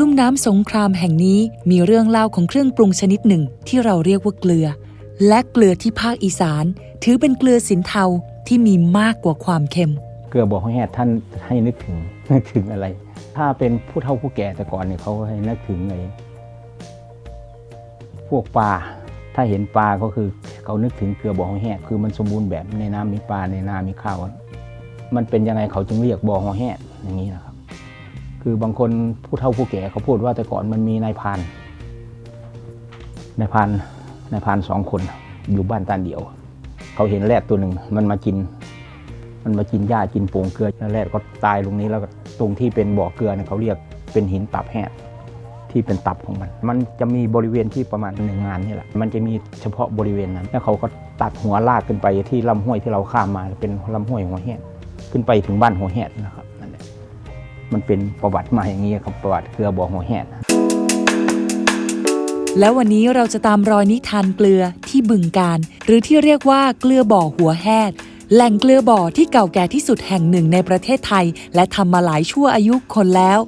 ลุ่มน้ำสงครามแห่งนี้มีเรื่องเล่าของเครื่องปรุงชนิดหนึ่งที่เราเรียกว่าเกลือ และเกลือที่ภาคอีสาน ถือเป็นเกลือสินเทาที่มีมากกว่าความเค็ม เกลือบอกให้ท่านให้นึกถึงนึกถึงอะไร ถ้าเป็นผู้เฒ่าผู้แก่แต่ก่อนเนี่ยเขาให้นึกถึงไอ้พวกปลาถ้าเห็นปลาก็คือเขานึกถึงเกลือบอกให้แห้คือมันสมบูรณ์แบบในน้ำมีปลาในนามีข้าวมันเป็นยังไงเขาจึงเรียกบ่อหอแห้อย่างนี้นะครับ คือบางคนผู้เฒ่าผู้แก่เขาพูดว่าแต่ก่อนมันมีนายพานนายพานนายพานสองคนอยู่บ้านตาเดียว เขาเห็นแรดตัวหนึ่งมันมากิน มันมากินหญ้ากินโป่งเกลือแล้วแรดก็ตายลงนี้แล้วตรงที่เป็นบ่อเกลือเนี่ยเขาเรียกเป็นหินตับแห้ที่เป็นตับของมัน มันจะมีบริเวณที่ประมาณหนึ่งงานนี่แหละ มันจะมีเฉพาะบริเวณนั้น แล้วเขาก็ตัดหัวลากขึ้นไปที่ลำห้วยที่เราข้ามมา เป็นลำห้วยหัวแหดขึ้นไปถึงบ้านหัวแหดนะครับ มันเป็นประวัติมาอย่างนี้ครับประวัติเกลือบ่อหัวแหดแล้ววันนี้เราจะตามรอยนิทานเกลือที่บึงการ หรือที่เรียกว่าเกลือบ่อหัวแหดแหล่งเกลือบ่อที่เก่าแก่ที่สุดแห่งหนึ่งในประเทศไทย และทำมาหลายชั่วอายุคนแล้ว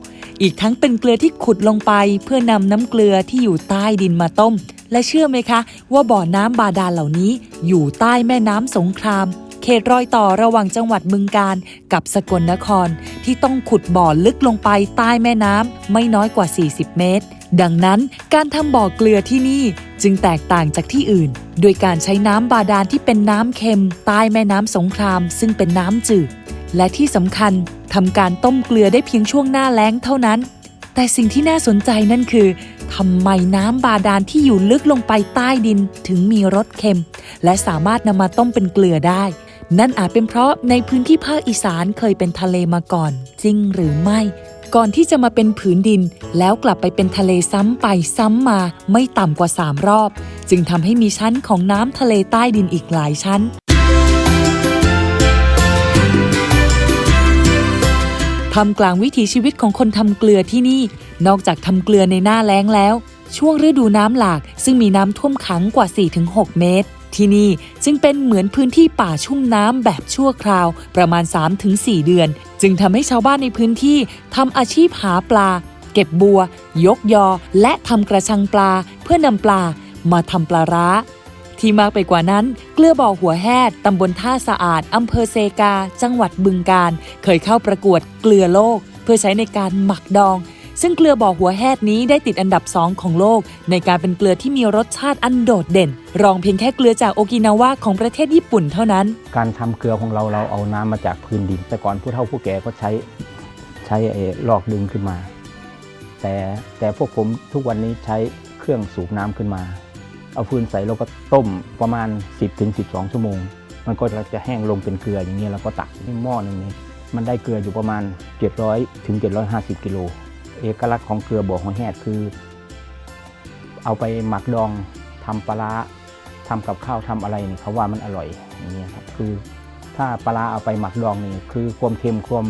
อีกทั้งเป็นเกลือที่ขุดลงไป เพื่อนำน้ำเกลือที่อยู่ใต้ดินมาต้ม และเชื่อไหมคะ ว่าบ่อน้ำบาดาลเหล่านี้ อยู่ใต้แม่น้ำสงคราม เขตรอยต่อระหว่างจังหวัดบึงการกับสกลนคร ที่ต้องขุดบ่อลึกลงไปใต้แม่น้ำไม่น้อยกว่า 40 เมตร ดังนั้นการทำบ่อเกลือที่นี่จึงแตกต่างจากที่อื่น โดยการใช้น้ำบาดาลที่เป็นน้ำเค็ม ใต้แม่น้ำสงคราม ซึ่งเป็นน้ำจืด และที่สำคัญทำการต้มเกลือได้เพียงช่วงหน้าแล้งเท่านั้น แต่สิ่งที่น่าสนใจนั่นคือทำไมน้ำบาดาลที่อยู่ลึกลงไปใต้ดินถึงมีรสเค็ม และสามารถนำมาต้มเป็นเกลือได้ นั่นอาจเป็นเพราะในพื้นที่ภาคอีสานเคยเป็นทะเลมาก่อน จริงหรือไม่ ก่อนที่จะมาเป็นผืนดิน แล้วกลับไปเป็นทะเลซ้ำไปซ้ำมาไม่ต่ำกว่า 3 รอบ จึงทำให้มีชั้นของน้ำทะเลใต้ดินอีกหลายชั้นทำกลางวิถีชีวิตของคนทำเกลือที่นี่ นอกจากทำเกลือในหน้าแล้งแล้ว ช่วงฤดูน้ำหลาก ซึ่งมีน้ำท่วมขังกว่า 4-6 เมตร ที่นี่จึงเป็นเหมือนพื้นที่ป่าชุ่มน้ำแบบชั่วคราวประมาณ 3-4 เดือน จึงทำให้ชาวบ้านในพื้นที่ทำอาชีพหาปลา เก็บบัว ยกยอ และทำกระชังปลา เพื่อนำปลามาทำปลาร้า ที่มากไปกว่านั้น เกลือบ่อหัวแหดตำบลท่าสะอาดอำเภอเซกา จังหวัดบึงการ เคยเข้าประกวดเกลือโลก เพื่อใช้ในการหมักดอง ซึ่งเกลือบ่อหัวแหดนี้ได้ติดอันดับ 2 ของโลก ในการเป็นเกลือที่มีรสชาติอันโดดเด่น รองเพียงแค่เกลือจากโอกินาวาของประเทศญี่ปุ่นเท่านั้น การทำเกลือของเราเราเอาน้ำมาจากพื้นดิน แต่ก่อนผู้เฒ่าผู้แก่ก็ใช้ใช้ไอ้ลอกดึงขึ้นมา แต่แต่พวกผมทุกวันนี้ใช้เครื่องสูบน้ำขึ้นมา เอาฟืนใส่แล้วก็ต้มประมาณ 10-12ถึงชั่วโมง มันก็จะแห้งลงเป็นเกลืออย่างนี้แล้วก็ตักในหม้อหนึ่งนี้มันได้เกลืออยู่ประมาณ 700ถึง750กิโล เอกลักษณ์ของเกลือบ่อหอยแหดคือ เอาไปหมักดองทำปลาร้าทำกับข้าวทำอะไรนี่เขาว่ามันอร่อยอย่างนี้ยครับคือถ้าปลาเอาไปหมักดองนี่คือความเค็มความ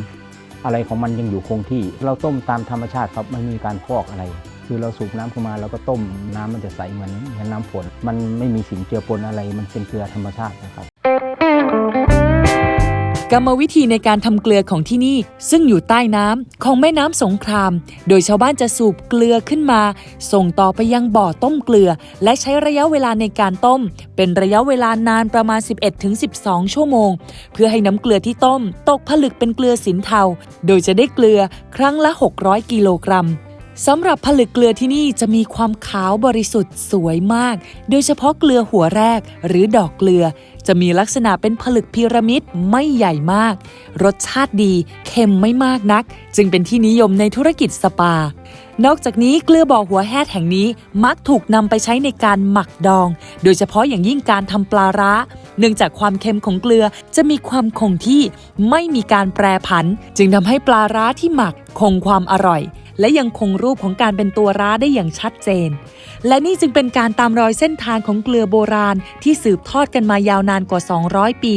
อะไรของมันยังอยู่คงที่ เราต้มตามธรรมชาติครับไม่มีการฟอกอะไร คือเราสูบน้ำเข้ามาแล้วก็ต้มน้ำมันจะใสเหมือนเหมือนน้ำฝน มันไม่มีสิ่งเจือปนอะไร มันเป็นเกลือธรรมชาตินะครับ กรรมวิธีในการทำเกลือของที่นี่ ซึ่งอยู่ใต้น้ำของแม่น้ำสงคราม โดยชาวบ้านจะสูบเกลือขึ้นมา ส่งต่อไปยังบ่อต้มเกลือ และใช้ระยะเวลาในการต้ม เป็นระยะเวลานานประมาณ 11-12 ชั่วโมง เพื่อให้น้ำเกลือที่ต้ม ตกผลึกเป็นเกลือสินเทา โดยจะได้เกลือครั้งละ 600 กิโลกรัม สำหรับผลึกเกลือที่นี่จะมีความขาวบริสุทธิ์สวยมาก โดยเฉพาะเกลือหัวแรกหรือดอกเกลือ จะมีลักษณะเป็นผลึกพีระมิดไม่ใหญ่มาก รสชาติดีเค็มไม่มากนัก จึงเป็นที่นิยมในธุรกิจสปา นอกจากนี้เกลือบ่อหัวแฮดแห่งนี้มักถูกนำไปใช้ในการหมักดอง โดยเฉพาะอย่างยิ่งการทำปลาร้า เนื่องจากความเค็มของเกลือจะมีความคงที่ไม่มีการแปรผัน จึงทำให้ปลาร้าที่หมักคงความอร่อย และยังคงรูปของการเป็นตัวร้าได้อย่างชัดเจน และนี่จึงเป็นการตามรอยเส้นทางของเกลือโบราณที่สืบทอดกันมายาวนานกว่า 200 ปี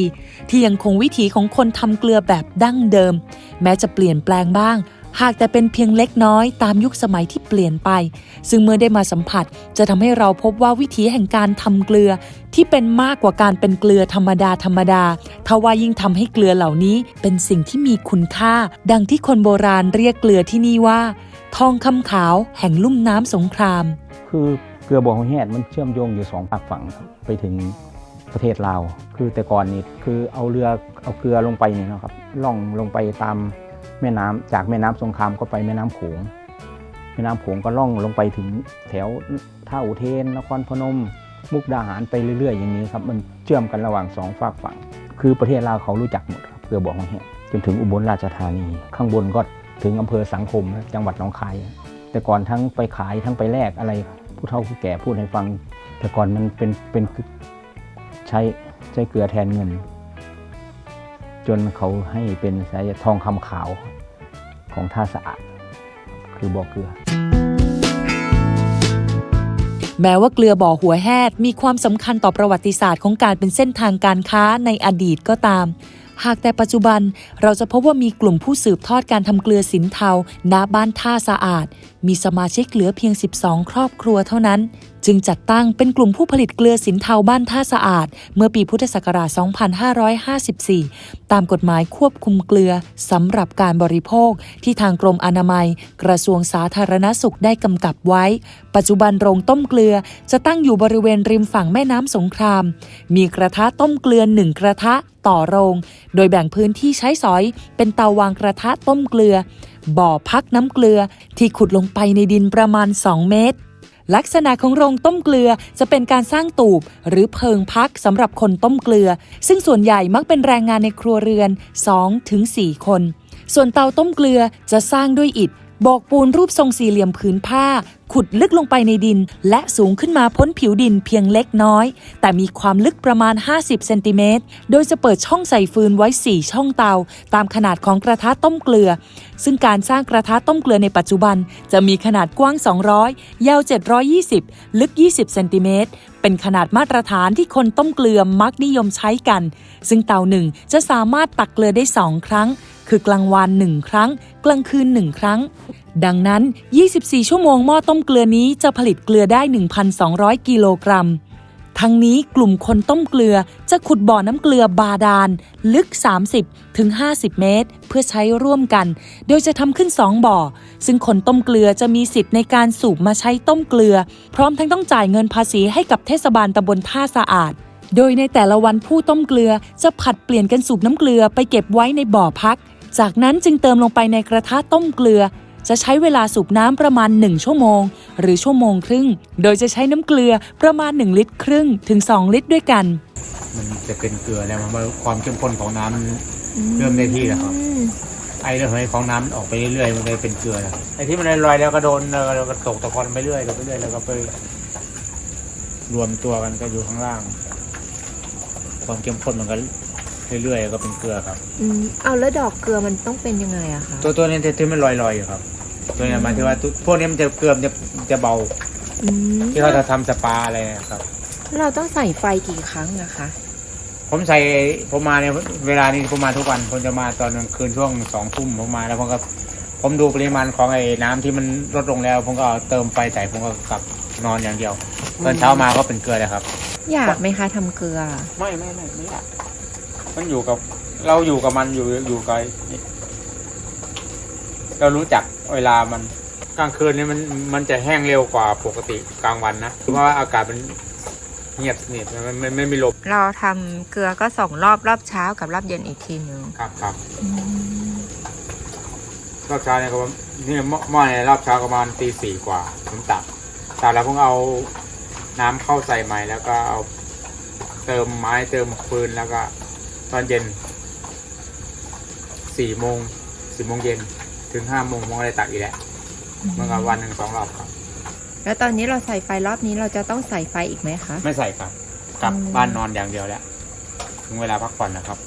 ที่ยังคงวิถีของคนทำเกลือแบบดั้งเดิม แม้จะเปลี่ยนแปลงบ้าง หากแต่เป็นเพียงเล็กน้อยตามยุคสมัยที่เปลี่ยนไป ซึ่งเมื่อได้มาสัมผัสจะทำให้เราพบว่าวิถีแห่งการทำเกลือ ที่เป็นมากกว่าการเป็นเกลือธรรมดาธรรมดาทว่ายิ่งทำให้เกลือเหล่านี้เป็นสิ่งที่มีคุณค่า ดังที่คนโบราณเรียกเกลือที่นี่ว่า ทองคำขาวแห่งลุ่มน้ำสงคราม คือเกลือบ่อหอยแหดมันเชื่อมโยงอยู่สองปากฝั่งไปถึงประเทศลาว คือแต่ก่อนนี่คือเอาเรือเอาเกลือลงไปนี่นะครับล่องลงไปตาม แม่น้ำจากแม่น้ำสงครามก็ไปแม่น้ำโขงแม่น้ำโขงก็ล่องลงไปถึงแถวท่าอุเทนนครพนม มุกดาหารไปเรื่อย ๆ อย่างนี้ครับมันเชื่อมกันระหว่างสองฝากฝั่ง คือประเทศลาวเขารู้จักหมดครับเกลือบ่อหอยแหดจนถึงอุบลราชธานี ข้างบนก็ถึงอำเภอสังคมจังหวัดหนองคาย แต่ก่อนทั้งไปขายทั้งไปแลกอะไรผู้เฒ่าผู้แก่พูดให้ฟัง แต่ก่อนมันเป็นเป็นใช้ใช้เกลือแทนเงิน จนเขาให้เป็นสายทองคำขาวของท่าสะอาด คือบ่อเกลือ แม้ว่าเกลือบ่อหัวแหดมีความสำคัญต่อประวัติศาสตร์ของการเป็นเส้นทางการค้าในอดีตก็ตาม หากแต่ปัจจุบันเราจะพบว่ามีกลุ่มผู้สืบทอดการทำเกลือสินเทาณบ้านท่าสะอาด มีสมาชิกเหลือเพียง 12 ครอบครัวเท่านั้น จึงจัดตั้งเป็นกลุ่มผู้ผลิตเกลือสินเทาบ้านท่าสะอาด เมื่อปีพุทธศักราช 2554 ตามกฎหมายควบคุมเกลือสำหรับการบริโภคที่ทางกรมอนามัย กระทรวงสาธารณสุขได้กำกับไว้ ปัจจุบันโรงต้มเกลือจะตั้งอยู่บริเวณริมฝั่งแม่น้ำสงคราม มีกระทะต้มเกลือหนึ่งกระทะ ต่อโรง โดยแบ่งพื้นที่ใช้สอย เป็นเตาวางกระทะต้มเกลือ บ่อพักน้ำเกลือที่ขุดลงไปในดินประมาณ 2 เมตร ลักษณะของโรงต้มเกลือจะเป็นการสร้างตูบหรือเพิงพักสำหรับคนต้มเกลือ ซึ่งส่วนใหญ่มักเป็นแรงงานในครัวเรือน 2-4 คน ส่วนเตาต้มเกลือจะสร้างด้วยอิฐ โบกปูนรูปทรงสี่เหลี่ยมผืนผ้า ขุดลึกลงไปในดิน และสูงขึ้นมาพ้นผิวดินเพียงเล็กน้อย แต่มีความลึกประมาณ 50 เซนติเมตร โดยจะเปิดช่องใส่ฟืนไว้ 4 ช่องเตา ตามขนาดของกระทะต้มเกลือ ซึ่งการสร้างกระทะต้มเกลือในปัจจุบัน จะมีขนาดกว้าง 200 ยาว 720 ลึก 20 เซนติเมตร เป็นขนาดมาตรฐานที่คนต้มเกลือมักนิยมใช้กัน ซึ่งเตาหนึ่งจะสามารถตักเกลือได้ 2 ครั้ง คือกลางวันหนึ่งครั้ง กลางคืนหนึ่งครั้ง ดังนั้น 24 ชั่วโมงหม้อต้มเกลือนี้จะผลิตเกลือได้ 1,200 กิโลกรัม ทั้งนี้กลุ่มคนต้มเกลือจะขุดบ่อน้ำเกลือบาดาล ลึก 30ถึง50 เมตร เพื่อใช้ร่วมกัน โดยจะทำขึ้น 2 บ่อ ซึ่งคนต้มเกลือจะมีสิทธิ์ในการสูบมาใช้ต้มเกลือ พร้อมทั้งต้องจ่ายเงินภาษีให้กับเทศบาลตำบลท่าสะอาดโดยในแต่ละวันผู้ต้มเกลือจะผัดเปลี่ยนกันสูบน้ำเกลือไปเก็บไว้ในบ่อพัก จากนั้นจึงเติมลงไปในกระทะต้มเกลือ จะใช้เวลาสูบน้ำประมาณ 1 ชั่วโมง หรือชั่วโมงครึ่ง โดยจะใช้น้ำเกลือประมาณ 1 ลิตรครึ่งถึง 2 ลิตรด้วยกัน มันจะเป็นเกลือแล้วมันความเข้มข้นของน้ำเริ่มได้ที่แล้วครับไอ้ระเหยของน้ำออกไปเรื่อยๆมันเลยเป็นเกลือแล้วไอ้ที่มันลอยๆแล้วก็โดนแล้วก็ตกตะกอนไปเรื่อยๆไปเรื่อยแล้วก็ไปรวมตัวกันก็อยู่ข้างล่าง ความเข้มข้นมันก็ เรื่อยๆก็เป็นเกลือครับ อืมเอาแล้วดอกเกลือมันต้องเป็นยังไงอะคะตัวตัวนี้ที่มันลอยๆอยู่ครับ ตัวนี้หมายถึงว่าตัวพวกนี้มันจะเกลือมนจะจะเบาอืมที่เขาจะทำสปาอะไรนะครับ เราต้องใส่ไฟกี่ครั้งนะคะ ผมใส่ผมมาเนี่ยเวลานี้ผมมาทุกวันผมจะมาตอนกลางคืนช่วงสองทุ่มผมมาแล้วผมก็ผมดูปริมาณของไอ้น้ำที่มันลดลงแล้ว ผมก็เอาเติมไฟใส่ผมก็กลับนอนอย่างเดียวตอนเช้ามาก็เป็นเกลือเลยครับ อยากไหมคะทำเกลือ ไม่ไม่ไม่ไม่อยาก มันอยู่กับเราอยู่กับมันอยู่อยู่กับเรารู้จักเวลามันกลางคืนนี่มันมันจะแห้งเร็วกว่าปกติกลางวันนะเพราะว่าอากาศมันเงียบสนิทมันมันไม่มีลมเราทำเกลือก็สองรอบรอบเช้ากับรอบเย็นอีกทีหนึ่งครับครับรอบเช้าเนี่ยก็ประมาณนี่หม้อหม้อเนี่ยรอบเช้าประมาณตีสี่กว่าผมตักตักแล้วผมเอาน้ำเข้าใส่ใหม่แล้วก็เอาเติมไม้เติมฟืนแล้วก็ต อนเย็นสี่โมงสี่โมงเย็นถึงห้าโมงผมก็ได้ตักอีกแล้วเมื่อกับวันหนึ่งสองรอบครับ แล้วตอนนี้เราใส่ไฟรอบนี้เราจะต้องใส่ไฟอีกไหมคะ ไม่ใส่ครับ กลับอืมบ้านนอนอย่างเดียวแล้วถึงเวลาพักผ่อนนะครับ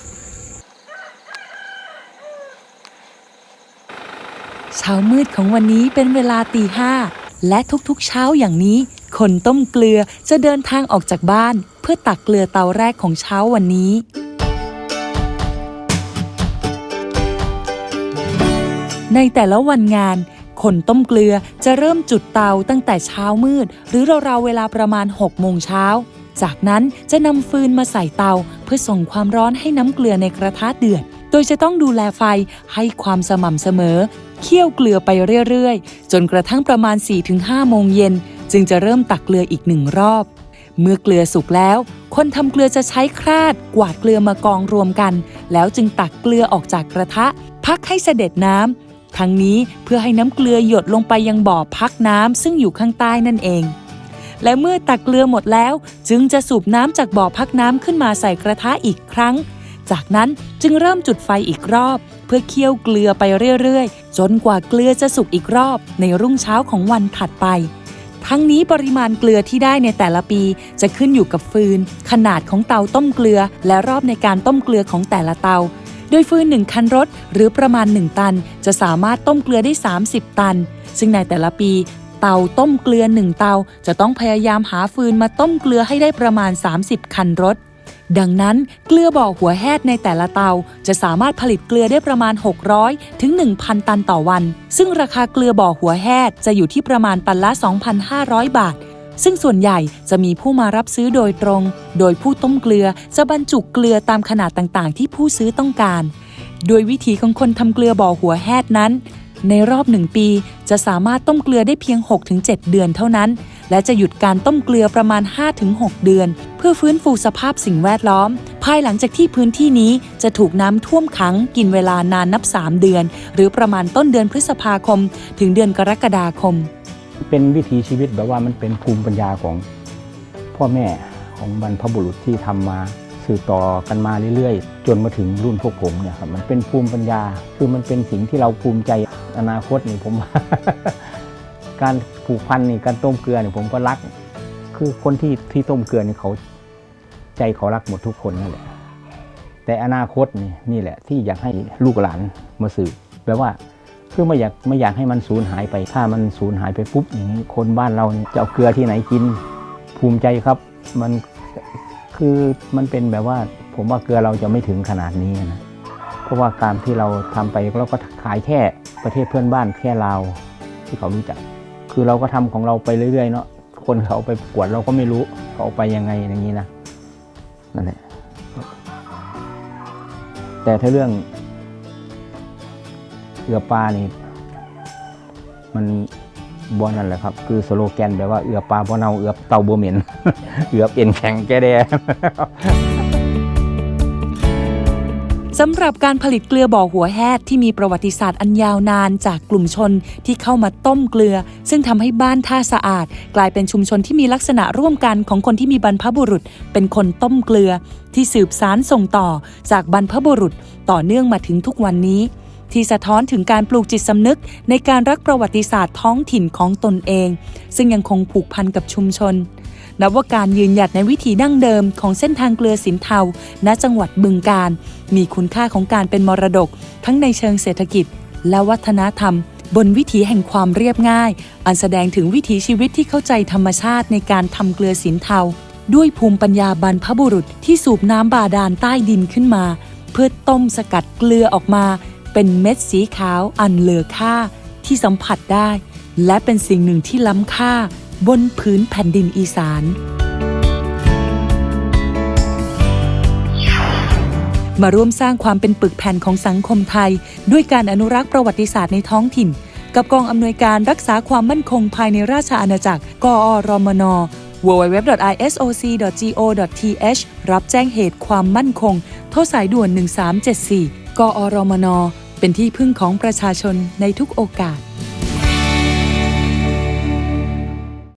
เช้ามืดของวันนี้เป็นเวลาตีห้าและทุกๆเช้าอย่างนี้ คนต้มเกลือจะเดินทางออกจากบ้าน เพื่อตักเกลือเตาแรกของเช้าวันนี้ ในแต่ละวันงาน คนต้มเกลือจะเริ่มจุดเตาตั้งแต่เช้ามืด หรือราวๆเวลาประมาณ 6 โมงเช้า จากนั้นจะนำฟืนมาใส่เตา เพื่อส่งความร้อนให้น้ำเกลือในกระทะเดือด โดยจะต้องดูแลไฟให้ความสม่ำเสมอ เคี่ยวเกลือไปเรื่อยๆ จนกระทั่งประมาณ 4-5 โมงเย็น จึงจะเริ่มตักเกลืออีกหนึ่งรอบเมื่อเกลือสุกแล้ว คนทำเกลือจะใช้คราดกวาดเกลือมากองรวมกัน แล้วจึงตักเกลือออกจากกระทะ พักให้เสด็จน้ำ ทั้งนี้เพื่อให้น้ำเกลือหยดลงไปยังบ่อพักน้ำซึ่งอยู่ข้างใต้นั่นเอง และเมื่อตักเกลือหมดแล้ว จึงจะสูบน้ำจากบ่อพักน้ำขึ้นมาใส่กระทะอีกครั้ง จากนั้นจึงเริ่มจุดไฟอีกรอบ เพื่อเคี่ยวเกลือไปเรื่อยๆ จนกว่าเกลือจะสุกอีกรอบ ในรุ่งเช้าของวันถัดไป ทั้งนี้ปริมาณเกลือที่ได้ในแต่ละปี จะขึ้นอยู่กับฟืน ขนาดของเตาต้มเกลือ และรอบในการต้มเกลือของแต่ละเตา โดยฟืน1คันรถหรือประมาณ 1 ตัน จะสามารถต้มเกลือได้ 30 ตัน ซึ่งในแต่ละปี เตาต้มเกลือ 1 เตา จะต้องพยายามหาฟืนมาต้มเกลือให้ได้ประมาณ 30 คันรถ ดังนั้นเกลือบ่อหัวแฮดในแต่ละเตา จะสามารถผลิตเกลือได้ประมาณ 600 ถึง 1,000 ตันต่อวัน ซึ่งราคาเกลือบ่อหัวแฮดจะอยู่ที่ประมาณตันละ 2,500 บาท ซึ่งส่วนใหญ่จะมีผู้มารับซื้อโดยตรง โดยผู้ต้มเกลือจะบรรจุเกลือตามขนาดต่างๆ ที่ผู้ซื้อต้องการ โดยวิธีของคนทำเกลือบ่อหัวแฮดนั้น ในรอบหนึ่งปีจะสามารถต้มเกลือได้เพียง 6-7 เดือนเท่านั้น และจะหยุดการต้มเกลือประมาณ 5-6 เดือน เพื่อฟื้นฟูสภาพสิ่งแวดล้อม ภายหลังจากที่พื้นที่นี้จะถูกน้ำท่วมขังกินเวลานานนับ 3 เดือน หรือประมาณต้นเดือนพฤษภาคม ถึงเดือนกรกฎาคม เป็นวิถีชีวิตแบบว่ามันเป็นภูมิปัญญาของพ่อแม่ของบรรพบุรุษที่ทำมาสืบต่อกันมาเรื่อยๆ จนมาถึงรุ่นพวกผมเนี่ยครับมันเป็นภูมิปัญญาคือมันเป็นสิ่งที่เราภูมิใจอนาคตนี่ผมการผูกพันนี่การต้มเกลือนี่ผมก็รัก คือคนที่ที่ต้มเกลือนี่เขาใจเขารักหมดทุกคนนั่นแหละแต่อนาคตนี่นี่แหละที่อยากให้ลูกหลานมาสืบแปลว่า คือไม่อยากไม่อยากให้มันสูญหายไป ถ้ามันสูญหายไปปุ๊บอย่างนี้คนบ้านเราจะเอาเกลือที่ไหนกินภูมิใจครับ มันคือมันเป็นแบบว่าผมว่าเกลือเราจะไม่ถึงขนาดนี้นะเพราะว่าการที่เราทำไปเราก็ขายแค่ประเทศเพื่อนบ้านแค่ลาวที่เขารู้จัก คือเราก็ทำของเราไปเรื่อยๆเนาะคนเขาไปประกวดเราก็ไม่รู้เขาไปยังไงอย่างนี้นะนั่นแหละแต่ถ้าเรื่อง เอือปลานี่มันบอนั่นแหละครับ คือสโลแกนแบบว่าเอือปลาบ่เนาเอือเต่าบ่เหม็นเอือเป็นแข็งแกแดงสำหรับการผลิตเกลือบ่อหัวแฮดที่มีประวัติศาสตร์อันยาวนานจากกลุ่มชนที่เข้ามาต้มเกลือ ซึ่งทำให้บ้านท่าสะอาด กลายเป็นชุมชนที่มีลักษณะร่วมกันของคนที่มีบรรพบุรุษ เป็นคนต้มเกลือ ที่สืบสารส่งต่อจากบรรพบุรุษ ต่อเนื่องมาถึงทุกวันนี้ ที่สะท้อนถึงการปลูกจิตสำนึกในการรักประวัติศาสตร์ท้องถิ่นของตนเอง ซึ่งยังคงผูกพันกับชุมชน นับว่าการยืนหยัดในวิถีดั้งเดิมของเส้นทางเกลือสินเทา ณ จังหวัดบึงกาฬมีคุณค่าของการเป็นมรดก ทั้งในเชิงเศรษฐกิจ และวัฒนธรรม บนวิถีแห่งความเรียบง่าย อันแสดงถึงวิถีชีวิตที่เข้าใจธรรมชาติในการทำเกลือสินเทา ด้วยภูมิปัญญาบรรพบุรุษที่สูบน้ำบาดาลใต้ดินขึ้นมา เพื่อต้มสกัดเกลือออกมา เป็นเม็ดสีขาวอันเลือค่าที่สัมผัสได้ และเป็นสิ่งหนึ่งที่ล้ำค่าบนพื้นแผ่นดินอีสาน มาร่วมสร้างความเป็นปึกแผ่นของสังคมไทย ด้วยการอนุรักษ์ประวัติศาสตร์ในท้องถิ่น กับกองอำนวยการรักษาความมั่นคงภายในราชอาณาจักร กอรมน www.isoc.go.th รับแจ้งเหตุความมั่นคง โทรสายด่วน 1374 กอรมน เป็นที่พึ่งของประชาชนในทุกโอกาส